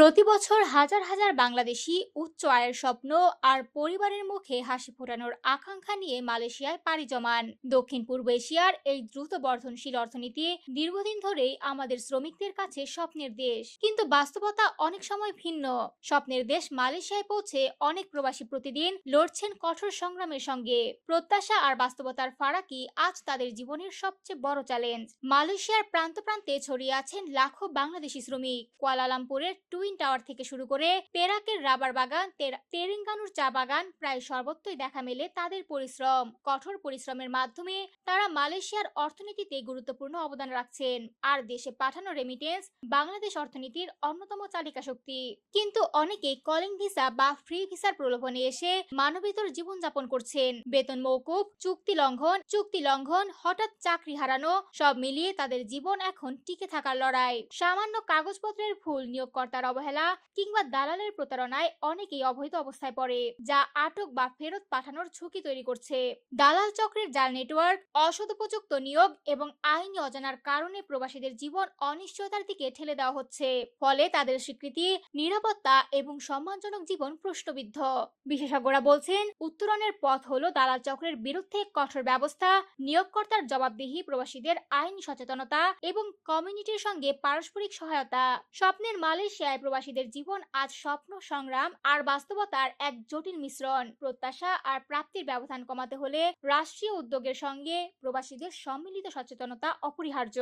প্রতি বছর হাজার হাজার বাংলাদেশি উচ্চ আয়ের স্বপ্ন আর পরিবারের মুখে হাসি ফোটানোর আকাঙ্ক্ষা নিয়ে মালয়েশিয়ায় পাড়ি জমান। দক্ষিণ পূর্ব এশিয়ার এই দ্রুত বর্ধনশীল অর্থনীতি দীর্ঘদিন ধরেই আমাদের শ্রমিকদের কাছে স্বপ্নের দেশ। কিন্তু বাস্তবতা অনেক সময় ভিন্ন। স্বপ্নের দেশ মালয়েশিয়ায় পৌঁছে অনেক প্রবাসী প্রতিদিন লড়ছেন কঠোর সংগ্রামের সঙ্গে। প্রত্যাশা আর বাস্তবতার ফারাকি আজ তাদের জীবনের সবচেয়ে বড় চ্যালেঞ্জ। মালয়েশিয়ার প্রান্ত প্রান্তে ছড়িয়ে আছেন লাখো বাংলাদেশি শ্রমিক। কুয়ালালামপুরের টুইন টাওয়ার থেকে শুরু করে পেরাকের রাবার বাগান, তের- তেরেঙ্গানুর চা বাগান প্রায় সর্বত্রই দেখা মেলে তাদের পরিশ্রম। কঠোর পরিশ্রমের মাধ্যমে তারা মালয়েশিয়ার অর্থনীতিতে গুরুত্বপূর্ণ অবদান রাখছেন। আর দেশে পাঠানো রেমিটেন্স বাংলাদেশ অর্থনীতির অন্যতম চালিকা শক্তি। কিন্তু অনেকে কলিং ভিসা বা ফ্রি ভিসার প্রলোভনে এসে মানবেতর জীবনযাপন করছেন। বেতন মৌকুব চুক্তি লঙ্ঘন চুক্তি লঙ্ঘন, হঠাৎ চাকরি হারানো, সব মিলিয়ে তাদের জীবন এখন টিকে থাকার লড়াই। সামান্য কাগজপত্রের ভুল নিয়োগকর্তার অবহেলা কিংবা দালালের প্রতারণায় অনেকেই অবৈধ অবস্থায় পড়ে, যা আটক বা ফেরত পাঠানোর ঝুঁকি তৈরি করছে। দালাল চক্রের জাল নেটওয়ার্ক, অসদুপযুক্ত নিয়োগ এবং আইনি অজানার কারণে প্রবাসীদের জীবন অনিশ্চয়তার দিকে ঠেলে দেওয়া হচ্ছে। ফলে তাদের স্বীকৃতি, নিরাপত্তা এবং সম্মানজনক জীবন প্রশ্নবিদ্ধ। বিশেষজ্ঞরা বলছেন, উত্তরণের পথ হলো দালাল চক্রের বিরুদ্ধে কঠোর ব্যবস্থা, নিয়োগকর্তার জবাবদিহি, প্রবাসীদের আইনি সচেতনতা এবং কমিউনিটির সঙ্গে পারস্পরিক সহায়তা। স্বপ্নের মালয়েশিয়ায় প্রবাসীদের জীবন আজ স্বপ্ন, সংগ্রাম আর বাস্তবতার এক জটিল মিশ্রণ। প্রত্যাশা আর প্রাপ্তির ব্যবধান কমাতে হলে রাষ্ট্রীয় উদ্যোগের সঙ্গে প্রবাসীদের সম্মিলিত সচেতনতা অপরিহার্য।